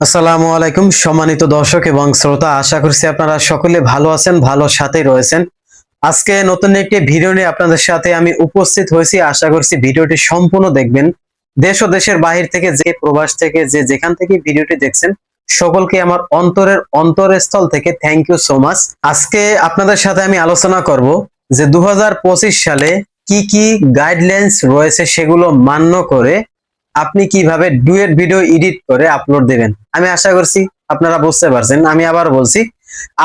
আসসালামু আলাইকুম, সম্মানিত দর্শক এবং শ্রোতা, আশা করছি আপনারা সকলে ভালো আছেন, ভালো সাথে রয়েছেন। আজকে নতুন একটি ভিডিও নিয়ে আপনাদের সাথে আমি উপস্থিত হয়েছি। আশা করছি ভিডিওটি সম্পূর্ণ দেখবেন। দেশ ও দেশের বাহির থেকে যে প্রবাস থেকে, যে যেখান থেকে ভিডিওটি দেখছেন, সকলকে আমার অন্তরের অন্তরস্থল থেকে থ্যাংক ইউ সো মাচ আজকে আপনাদের সাথে আমি আলোচনা করব যে দু হাজার পঁচিশ সালে কি কি গাইডলাইন্স রয়েছে সেগুলো মান্য করে আপনি কীভাবে ডুয়েট ভিডিও এডিট করে আপলোড দেবেন? আমি আশা করছি আপনারা বুঝতে পারছেন। আমি আবার বলছি,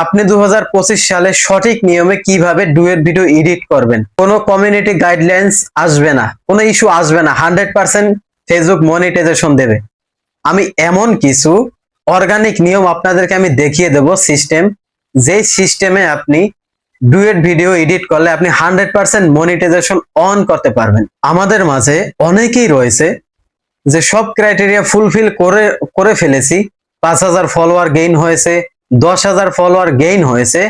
আপনি দু হাজার পঁচিশ সালে সঠিক নিয়মে কীভাবে ডুয়েট ভিডিও এডিট করবেন? কোনো কমিউনিটি গাইডলাইন্স আসবে না। কোনো ইস্যু আসবে না। হান্ড্রেড পার্সেন্ট ফেসবুক মনিটাইজেশন দেবে। আমি এমন কিছু অর্গানিক নিয়ম আপনাদেরকে আমি দেখিয়ে দেব সিস্টেম যেই সিস্টেমে আপনি ডুয়েট ভিডিও এডিট করলে আপনি হান্ড্রেড পার্সেন্ট মনিটাইজেশন অন করতে পারবেন। আমাদের মাঝে অনেকেই রয়েছে যে সব ক্রাইটেরিয়া ফুলফিল করে করে ফেলেছি। পাঁচ হাজার ফলোয়ার গেইন হয়েছে, দশ হাজার ফলোয়ার গেইন হয়েছে,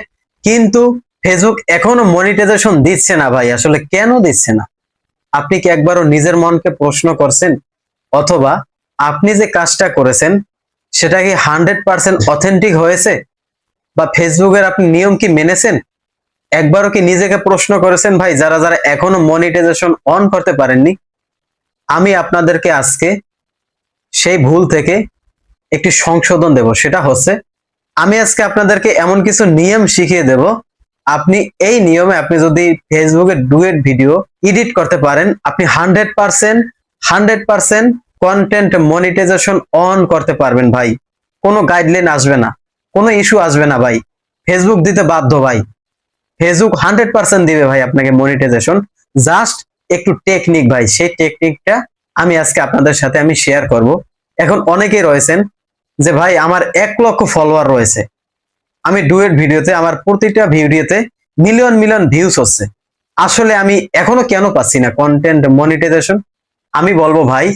কিন্তু ফেসবুক এখনও মনিটাইজেশন দিচ্ছে না ভাই। আসলে কেন দিচ্ছে না? আপনি কি একবারও নিজের মনকে প্রশ্ন করছেন? অথবা আপনি যে কাজটা করেছেন, সেটা কি হান্ড্রেড পার্সেন্ট অথেন্টিক হয়েছে? বা ফেসবুকের আপনি নিয়ম কি মেনেছেন? একবারও কি নিজেকে প্রশ্ন করেছেন ভাই, যারা যারা এখনও মনিটাইজেশন অন করতে পারেননি? আমি আপনাদেরকে আজকে সেই ভুল থেকে একটি সংশোধন দেব, সেটা হচ্ছে আমি আজকে আপনাদেরকে এমন কিছু নিয়ম শিখিয়ে দেব। আপনি এই নিয়মে আপনি যদি ফেসবুকে ডুয়েট ভিডিও এডিট করতে পারেন, আপনি hundred percent hundred percent content monetization on করতে পারবেন ভাই। কোনো গাইডলাইন আসবে না, কোনো ইস্যু আসবে না ভাই। ফেসবুক দিতে বাধ্য ভাই। ফেসবুক হান্ড্রেড পার্সেন্ট দিবে ভাই আপনাকে মনিটাইজেশন জাস্ট একটু টেকনিক ভাই, সেই টেকনিকটা আমি আজকে আপনাদের সাথে আমি শেয়ার করব। এখন অনেকেই রয়েছেন যে, ভাই, আমার এক লক্ষ ফলোয়ার রয়েছে। আমি ডুয়েট ভিডিওতে আমার প্রতিটা ভিডিওতে মিলিয়ন মিলিয়ন ভিউজ হচ্ছে। আসলে আমি এখনও কেন পাচ্ছি না কন্টেন্ট মনিটাইজেশন আমি বলব, ভাই,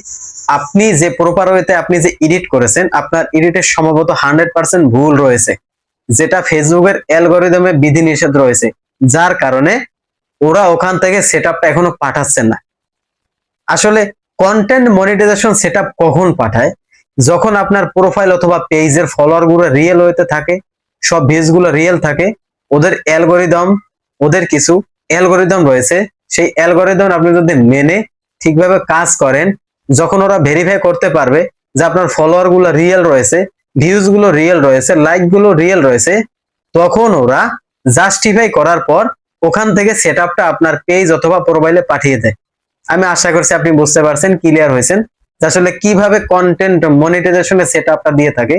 আপনি যে প্রপার ওয়েতে আপনি যে এডিট করেছেন, আপনার এডিটের সম্ভবত হান্ড্রেড পার্সেন্ট ভুল রয়েছে। যেটা ফেসবুকের অ্যালগোরিদমে বিধি নিষেধ রয়েছে। যার কারণে ওরা ওখান থেকে সেট এখনও পাঠাচ্ছেন না। আসলে কন্টেন্ট মনিটাইজেশন সেট কখন পাঠায়? যখন আপনার প্রোফাইল অথবা পেজের ফলোয়ারগুলো রিয়েল হইতে থাকে, সব ভিউজগুলো রিয়েল থাকে, ওদের অ্যালগোরিদম ওদের কিছু অ্যালগোরিদম রয়েছে। সেই অ্যালগোরিদম আপনি যদি মেনে, ঠিকভাবে কাজ করেন, যখন ওরা ভেরিফাই করতে পারবে যে আপনার ফলোয়ারগুলো রিয়েল রয়েছে ভিউজগুলো রিয়েল রয়েছে লাইকগুলো রিয়েল রয়েছে, তখন ওরা জাস্টিফাই করার পর ওখান থেকে সেট আপনার পেজ অথবা প্রোফাইলে পাঠিয়ে দেয়। আমি আশা করছি আপনি বুঝতে পারছেন ক্লিয়ার হয়েছেন আসলে কীভাবে কন্টেন্ট মনিটাইজেশনের সেট দিয়ে থাকে।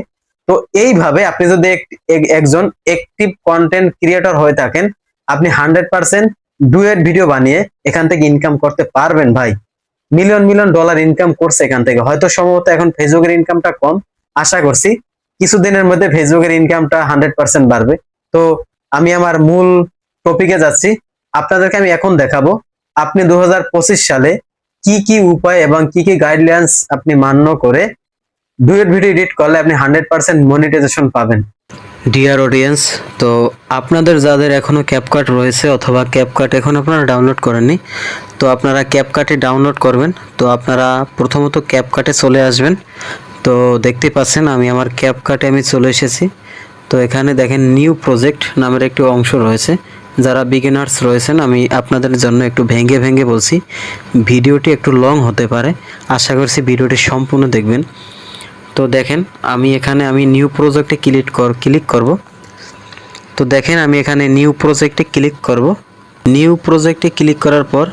তো এইভাবে আপনি যদি এক- এক- একজন অ্যাক্টিভ কন্টেন্ট ক্রিয়েটর হয়ে থাকেন, আপনি হান্ড্রেড পার্সেন্ট ডুয়েট ভিডিও বানিয়ে এখান থেকে ইনকাম করতে পারবেন ভাই। মিলিয়ন মিলিয়ন ডলার ইনকাম করছে এখান থেকে। হয়তো সম্ভবত এখন ফেসবুকের ইনকামটা কম। আশা করছি কিছুদিনের মধ্যে ফেসবুকের ইনকামটা হান্ড্রেড পার্সেন্ট বাড়বে। তো আমি আমার মূল টপিকে যাচ্ছি। আপনাদেরকে আমি এখন দেখাবো আপনি দু হাজার পঁচিশ সালে কি কি উপায় এবং কি কি গাইডলাইন্স আপনি মান্য করে ডুয়েট ভিডিও এডিট করলে আপনি হান্ড্রেড পার্সেন্ট মনিটাইজেশন পাবেন। ডিয়ার অডিয়েন্স তো আপনাদের যাদের এখনও ক্যাপকাট রয়েছে অথবা ক্যাপকাট এখন আপনারা ডাউনলোড করেননি, তো আপনারা ক্যাপকাটে ডাউনলোড করবেন, তো আপনারা প্রথমত ক্যাপকাটে চলে আসবেন। তো দেখতে পাচ্ছেন আমি আমার ক্যাপকাটে আমি চলে এসেছি। তো এখানে দেখেন নিউ প্রজেক্ট নামের একটি অংশ রয়েছে। যারা বিগিনার্স রয়েছেন, আমি আপনাদের জন্য একটু ভেঙে ভেঙে বলছি, ভিডিওটি একটু লং হতে পারে। আশা করছি ভিডিওটি সম্পূর্ণ দেখবেন। তো দেখেন, আমি এখানে আমি নিউ প্রজেক্টে ক্লিক কর ক্লিক করব। তো দেখেন, আমি এখানে নিউ প্রজেক্টে ক্লিক করব। নিউ প্রজেক্টে ক্লিক করার পর,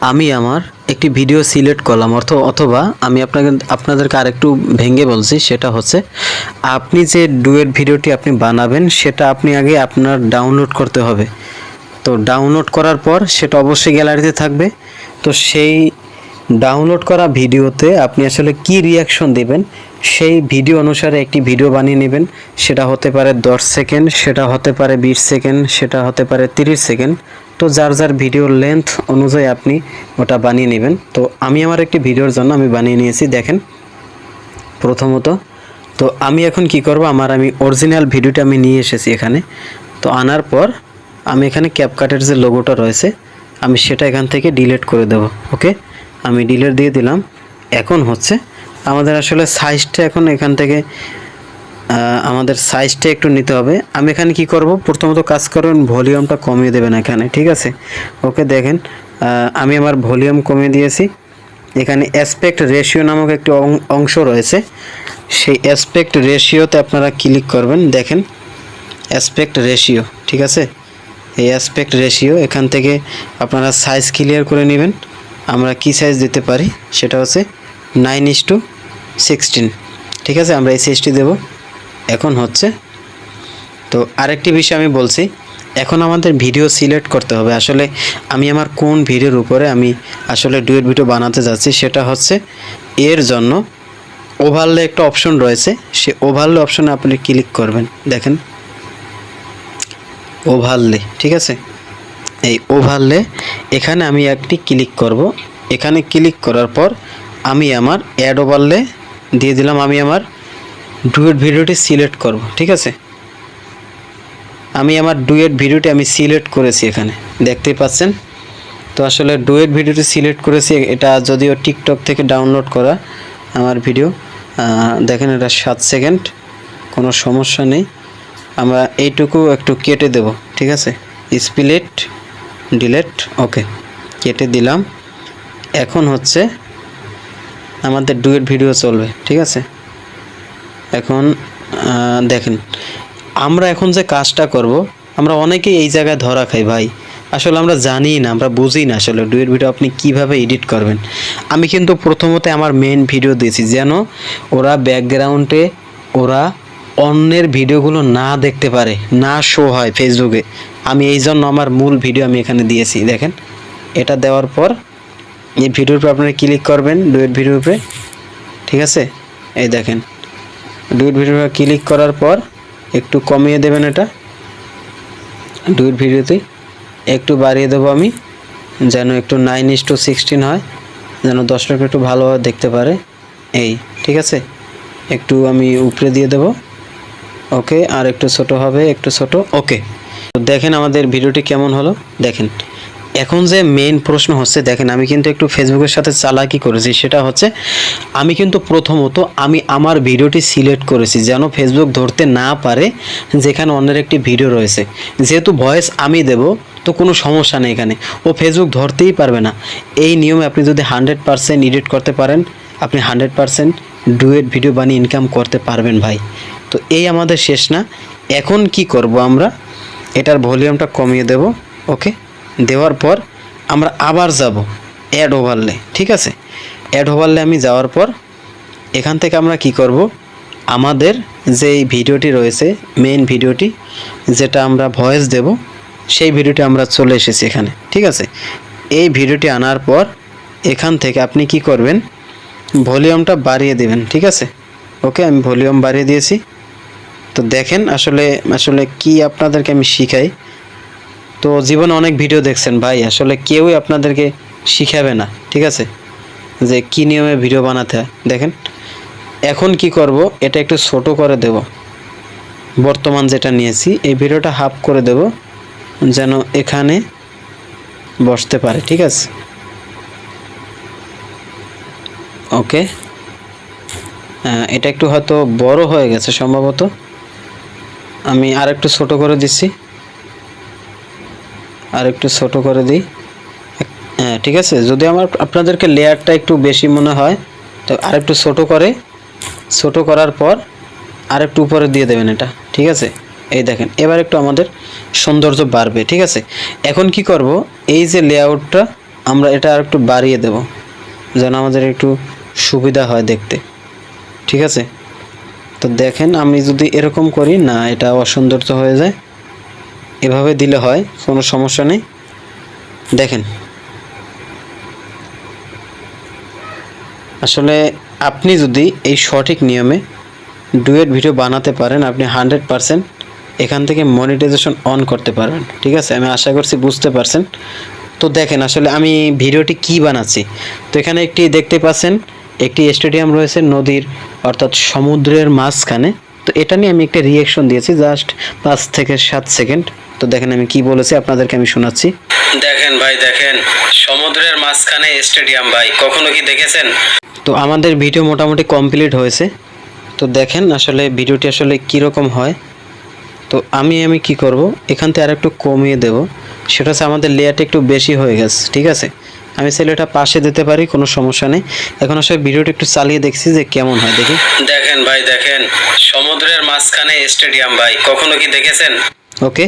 আমি আমার একটি ভিডিও সিলেক্ট করলাম, অর্থ অথবা আমি আপনাকে, আপনাদেরকে আরেকটু ভেঙে বলছি, সেটা হচ্ছে আপনি যে ডুয়েট ভিডিওটি আপনি বানাবেন, সেটা আপনি আগে আপনার ডাউনলোড করতে হবে। তো ডাউনলোড করার পর সেটা অবশ্যই গ্যালারিতে থাকবে। তো সেই ডাউনলোড করা ভিডিওতে আপনি আসলে কি রিয়াকশন দিবেন, সেই ভিডিও অনুসারে একটি ভিডিও বানিয়ে নেবেন। সেটা হতে পারে দশ সেকেন্ড সেটা হতে পারে বিশ সেকেন্ড সেটা হতে পারে তিরিশ সেকেন্ড তো যার যার ভিডিওর লেন্থ অনুযায়ী আপনি ওটা বানিয়ে নেবেন। তো আমি আমার একটি ভিডিওর জন্য আমি বানিয়ে নিয়েছি, দেখেন। প্রথমত, তো আমি এখন কি করব, আমার আমি অরিজিনাল ভিডিওটা আমি নিয়ে এসেছি এখানে। তো আনার পর আমি এখানে ক্যাপকাটের যে লোগোটা রয়েছে, আমি সেটা এখান থেকে ডিলেট করে দেব ওকে আমি ডিলেট দিয়ে দিলাম। এখন হচ্ছে, আমাদের আসলে সাইজটা এখন এখান থেকে আমাদের সাইজটা একটু নিতে হবে। আমি এখানে কি করব? প্রথমত কাজ করবেন ভলিউমটা কমিয়ে দেবেন এখানে, ঠিক আছে? ওকে, দেখেন আমি আমার ভলিউম কমিয়ে দিয়েছি। এখানে অ্যাসপেক্ট রেশিও নামক একটি অংশ রয়েছে। সেই অ্যাসপেক্ট রেশিওতে আপনারা ক্লিক করবেন, দেখেন অ্যাসপেক্ট রেশিও ঠিক আছে? এই অ্যাসপেক্ট রেশিও এখান থেকে আপনারা সাইজ ক্লিয়ার করে নেবেন। আমরা কি সাইজ দিতে পারি? সেটা হচ্ছে নাইন ইস টু সিক্সটিন ঠিক আছে? আমরা এই সাইজটি দেব। এখন হচ্ছে। তো আরেকটি বিষয় আমি বলছি, এখন আমাদের ভিডিও সিলেক্ট করতে হবে। আসলে আমি আমার কোন ভিডিওর উপরে আমি আসলে ডুয়েট ভিডিও বানাতে যাচ্ছি সেটা হচ্ছে এর জন্য ওভারলে একটা অপশন রয়েছে। সে ওভারলে অপশনে আপনি ক্লিক করবেন। দেখেন। ওভারলে ঠিক আছে? এই ওভারলে এখানে আমি একটি ক্লিক করব। এখানে ক্লিক করার পর আমি আমার অ্যাড ওভারলে দিয়ে দিলাম। আমি আমার ডুয়েট ভিডিওটি সিলেক্ট করব, ঠিক আছে? আমি আমার ডুয়েট ভিডিওটি আমি সিলেক্ট করেছি এখানে, দেখতেই পাচ্ছেন? তো আসলে ডুয়েট ভিডিওটি সিলেক্ট করেছি, এটা যদিও টিকটক থেকে ডাউনলোড করা আমার ভিডিও দেখেন এটা সাত সেকেন্ড, কোনো সমস্যা নেই। আমরা এইটুকু একটু কেটে দেব, ঠিক আছে? স্পিলেট ডিলেট, ওকে, কেটে দিলাম। এখন হচ্ছে আমাদের ডুয়েট ভিডিও চলবে, ঠিক আছে? এখন দেখেন, আমরা এখন যে কাজটা করব, আমরা অনেকেই এই জায়গায় ধরা খাই, ভাই। আসলে আমরা জানি না, আমরা বুঝি না আসলে। ডুয়েট ভিডিও আপনি কীভাবে এডিট করবেন? আমি কিন্তু প্রথমত আমার মেন ভিডিও দিয়েছি, যেন ওরা ব্যাকগ্রাউন্ডে ওরা অন্যের ভিডিওগুলো না দেখতে পারে, না শো হয় ফেসবুকে আমি এই জন্য আমার মূল ভিডিও আমি এখানে দিয়েছি, দেখেন। এটা দেওয়ার পর, এই ভিডিওর উপর আপনারা ক্লিক করবেন ডুয়েট ভিডিওর উপরে। ঠিক আছে? এই দেখেন। ডুয়েট ভিডিও ক্লিক করার পর একটু কমিয়ে দেবেন এটা। ডুয়েট ভিডিওতে একটু বাড়িয়ে দেবো আমি, যেন একটু নাইন ইস টু সিক্সটিন হয়, যেন দর্শক একটু ভালোভাবে দেখতে পারে। এই, ঠিক আছে? একটু আমি উপরে দিয়ে দেব। ওকে, আর একটু ছোট হবে, একটু ছোট, ওকে। তো দেখেন আমাদের ভিডিওটি কেমন হলো? দেখেন। এখন যে মেন প্রশ্ন হচ্ছে, দেখেন আমি কিন্তু একটু ফেসবুকের সাথে চালাকি করেছি, সেটা হচ্ছে, আমি কিন্তু প্রথমত আমি আমার ভিডিওটি সিলেক্ট করেছি যেন ফেসবুক ধরতে না পারে যেখানে অন্যের একটি ভিডিও রয়েছে। যেহেতু ভয়েস আমি দেব, তো কোনো সমস্যা নেই এখানে। ও ফেসবুক ধরতেই পারবে না। এই নিয়মে আপনি যদি হান্ড্রেড পারসেন্ট এডিট করতে পারেন, আপনি হান্ড্রেড পারসেন্ট ডুয়েট ভিডিও বানিয়ে ইনকাম করতে পারবেন ভাই। তো এই আমাদের শেষ না। এখন কি করব আমরা? এটার ভলিউমটা কমিয়ে দেব, ওকে? দেওয়ার পর আমরা আবার যাব অ্যাড ওভারলে ঠিক আছে? অ্যাড ওভারলে আমি যাওয়ার পর এখান থেকে আমরা কি করব? আমাদের যে ভিডিওটি রয়েছে মেইন ভিডিওটি, যেটা আমরা ভয়েস দেব, সেই ভিডিওটি আমরা চলে এসেছি এখানে, ঠিক আছে? এই ভিডিওটি আনার পর এখান থেকে আপনি কি করবেন? ভলিউমটা বাড়িয়ে দেবেন, ঠিক আছে? ওকে, আমি ভলিউম বাড়িয়ে দিয়েছি। তো দেখেন আসলে আসলে কি আপনাদেরকে আমি শিখাই। তো জীবনে অনেক ভিডিও দেখছেন ভাই, আসলে কেউই আপনাদেরকে শিখাবে না, ঠিক আছে? যে কি নিয়মে ভিডিও বানাতে হয়। দেখেন, এখন কি করব, এটা একটু ছোট করে দেব। বর্তমান যেটা নিয়েছি, এই ভিডিওটা হাফ করে দেব, যেন এখানে বসতে পারে, ঠিক আছে? ওকে? এটা একটু হয়তো বড় হয়ে গেছে, সম্ভবত। আমি আর একটু ছোট করে দিচ্ছি। আর একটু ছোট করে দিই। হ্যাঁ ঠিক আছে? যদি আমার আপনাদেরকে লেয়ারটা একটু বেশি মনে হয়, তো আর একটু ছোটো করে, ছোট করার পর আর একটু উপরে দিয়ে দেবেন এটা, ঠিক আছে? এই দেখেন, এবার একটু আমাদের সৌন্দর্য বাড়বে, ঠিক আছে? এখন কি করব? এই যে লেআউটটা, আমরা এটা আর একটু বাড়িয়ে দেব, যেন আমাদের একটু সুবিধা হয় দেখতে, ঠিক আছে? তো দেখেন, আমি যদি এরকম করি, না, এটা অসৌন্দর্য হয়ে যায়। এভাবে দিলে হয়, কোনো সমস্যা নেই। দেখেন। আসলে আপনি যদি এই সঠিক নিয়মে ডুয়েট ভিডিও বানাতে পারেন, আপনি হান্ড্রেড পারসেন্ট এখান থেকে মনিটাইজেশন অন করতে পারবেন। ঠিক আছে? আমি আশা করছি বুঝতে পারছেন। তো দেখেন, আসলে আমি ভিডিওটি কি বানাচ্ছি? তো এখানে একটি দেখতে পাচ্ছেন, একটি স্টেডিয়াম রয়েছে নদীর, অর্থাৎ সমুদ্রের মাঝখানে। তো এটা নিয়ে আমি একটা রিয়েকশন দিয়েছি জাস্ট পাঁচ থেকে সাত সেকেন্ড তো দেখেন আমি কি বলেছি আপনাদেরকে আমি শোনাচ্ছি। দেখেন ভাই দেখেন। সমুদ্রের মাঝখানে স্টেডিয়াম ভাই কখনো কি দেখেছেন? তো আমাদের ভিডিও মোটামুটি কমপ্লিট হয়েছে। তো দেখেন আসলে ভিডিওটি আসলে কীরকম হয়। তো আমি আমি কি করব? এখান থেকে আর একটু কমিয়ে দেব। সেটা হচ্ছে আমাদের লেয়ারটা একটু বেশি হয়ে গেছে ঠিক আছে? আমি এটা পাশে দিতে পারি কোনো সমস্যা নেই। এখন আসলে ভিডিওটা একটু চালিয়ে দেখছি যে কেমন হয় দেখি। দেখেন ভাই দেখেন। সমুদ্রের মাঝখানে স্টেডিয়াম ভাই কখনো কি দেখেছেন? ওকে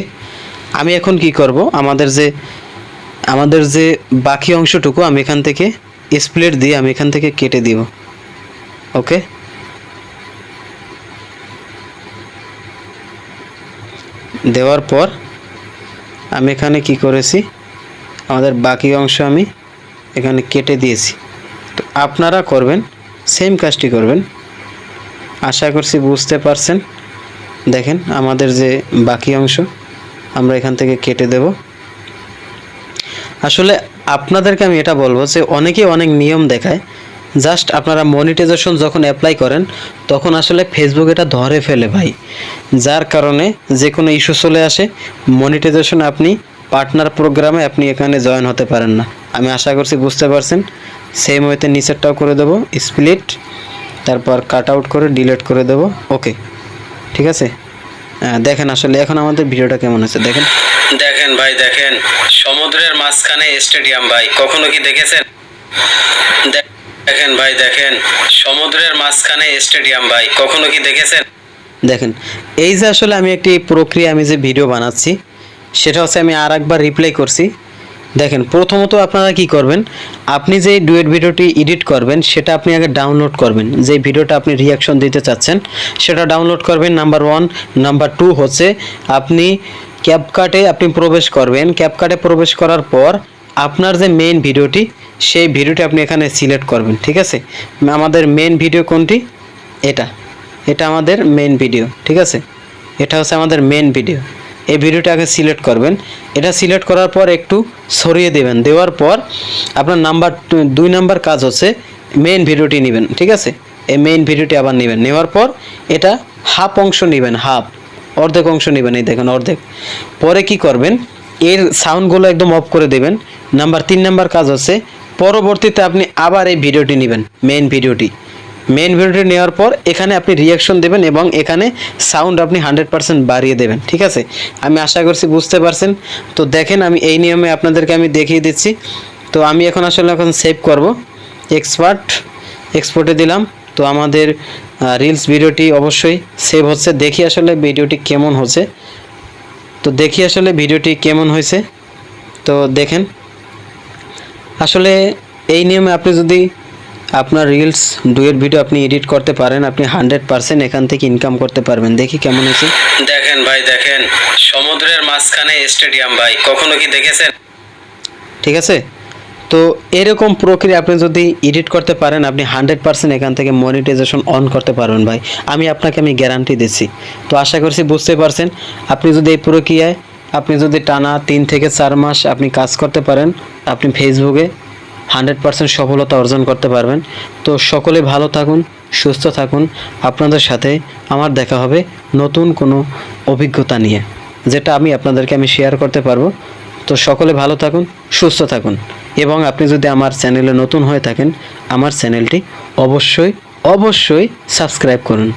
আমি এখন কি করব? আমাদের যে আমাদের যে বাকি অংশটুকু আমি এখান থেকে স্প্লিট দিয়ে আমি এখান থেকে কেটে দিব। ওকে? দেওয়ার পর আমি এখানে কি করেছি? আমাদের বাকি অংশ আমি এখানে কেটে দিয়েছি। তো আপনারা করবেন সেম কাজটি করবেন। আশা করছি বুঝতে পারছেন। দেখেন আমাদের যে বাকি অংশ, আমরা এখান থেকে কেটে দেব। আসলে আপনাদেরকে আমি এটা বলব যে অনেকেই অনেক নিয়ম দেখায় জাস্ট আপনারা মনিটাইজেশন যখন অ্যাপ্লাই করেন, তখন আসলে ফেসবুক এটা ধরে ফেলে ভাই। যার কারণে যে কোনো ইস্যু চলে আসে মনিটাইজেশন আপনি পার্টনার প্রোগ্রামে আপনি এখানে জয়েন হতে পারেন না। আমি আশা করছি বুঝতে পারছেন। সেম ওয়েতে নিচেরটাও করে দেবো স্প্লিট তারপর কাট আউট করে ডিলিট করে দেবো। ওকে ঠিক আছে? হ্যাঁ, দেখেন আসলে এখন আমাদের ভিডিওটা কেমন হচ্ছে দেখেন। দেখেন ভাই দেখেন। সমুদ্রের মাঝখানে স্টেডিয়াম ভাই কখনো কি দেখেছেন? দেখেন ভাই দেখেন। সমুদ্রের মাঝখানে স্টেডিয়াম ভাই কখনো কি দেখেছেন? দেখেন এই যে আসলে আমি একটি প্রক্রিয়া আমি যে ভিডিও বানাচ্ছি সেটা হচ্ছে আমি আর একবার রিপ্লাই করছি। দেখেন, প্রথমত আপনারা কি করবেন, আপনি যে ডুয়েট ভিডিওটি এডিট করবেন, সেটা আপনি আগে ডাউনলোড করবেন। যে ভিডিওটা আপনি রিয়াকশন দিতে চাচ্ছেন, সেটা ডাউনলোড করবেন। নাম্বার ওয়ান নাম্বার টু হচ্ছে আপনি ক্যাপকাটে আপনি প্রবেশ করবেন। ক্যাপকাটে প্রবেশ করার পর আপনার যে মেন ভিডিওটি, সেই ভিডিওটি আপনি এখানে সিলেক্ট করবেন, ঠিক আছে? আমাদের মেন ভিডিও কোনটি? এটা। এটা আমাদের মেন ভিডিও ঠিক আছে? এটা হচ্ছে আমাদের মেন ভিডিও এই ভিডিওটা আগে সিলেক্ট করবেন। এটা সিলেক্ট করার পর একটু সরিয়ে দেবেন। দেওয়ার পর আপনার নাম্বার দুই নাম্বার কাজ হচ্ছে মেইন ভিডিওটি নেবেন, ঠিক আছে? এই মেইন ভিডিওটি আবার নেবেন। নেওয়ার পর এটা হাফ অংশ নেবেন হাফ অর্ধেক অংশ নেবেন, এই দেখুন অর্ধেক। পরে কি করবেন? এর সাউন্ডগুলো একদম অফ করে দেবেন। নাম্বার তিন নাম্বার কাজ হচ্ছে, পরবর্তীতে আপনি আবার এই ভিডিওটি নেবেন মেইন ভিডিওটি। মেইন ভিডিওটি নেওয়ার পর এখানে আপনি রিয়াকশন দেবেন এবং এখানে সাউন্ড আপনি হান্ড্রেড পার্সেন্ট বাড়িয়ে দেবেন, ঠিক আছে? আমি আশা করছি বুঝতে পারছেন। তো দেখেন আমি এই নিয়মে আপনাদেরকে আমি দেখিয়ে দিচ্ছি। তো আমি এখন আসলে এখন সেভ করব। এক্সপার্ট এক্সপোর্টে দিলাম। তো আমাদের রিলস ভিডিওটি অবশ্যই সেভ হচ্ছে। দেখি আসলে ভিডিওটি কেমন হচ্ছে। তো দেখি আসলে ভিডিওটি কেমন হয়েছে। তো দেখেন। আসলে এই নিয়মে আপনি যদি আপনার রিলস ডুয়েট ভিডিও আপনি এডিট করতে পারেন আপনি হান্ড্রেড পার্সেন্ট এখান থেকে ইনকাম করতে পারবেন। দেখি কেমন হয়েছে। দেখেন ভাই দেখেন। সমুদ্রের মাঝখানে স্টেডিয়াম ভাই কখনো কি দেখেছেন? ঠিক আছে? তো এরকম প্রক্রিয়া আপনি যদি এডিট করতে পারেন আপনি হান্ড্রেড পার্সেন্ট এখান থেকে মনিটাইজেশন অন করতে পারবেন ভাই। আমি আপনাকে আমি গ্যারান্টি দিচ্ছি। তো আশা করছি বুঝতে পারছেন। আপনি যদি এই প্রক্রিয়ায় আপনি যদি টানা তিন থেকে চার মাস আপনি কাজ করতে পারেন আপনি ফেসবুকে হান্ড্রেড পার্সেন্ট সফলতা অর্জন করতে পারবেন। তো সকলে ভালো থাকুন, সুস্থ থাকুন। আপনাদের সাথে আমার দেখা হবে নতুন কোনো অভিজ্ঞতা নিয়ে, যেটা আমি আপনাদেরকে আমি শেয়ার করতে পারব। তো সকলে ভালো থাকুন, সুস্থ থাকুন। এবং আপনি যদি আমার চ্যানেলে নতুন হয়ে থাকেন, আমার চ্যানেলটি অবশ্যই অবশ্যই সাবস্ক্রাইব করুন।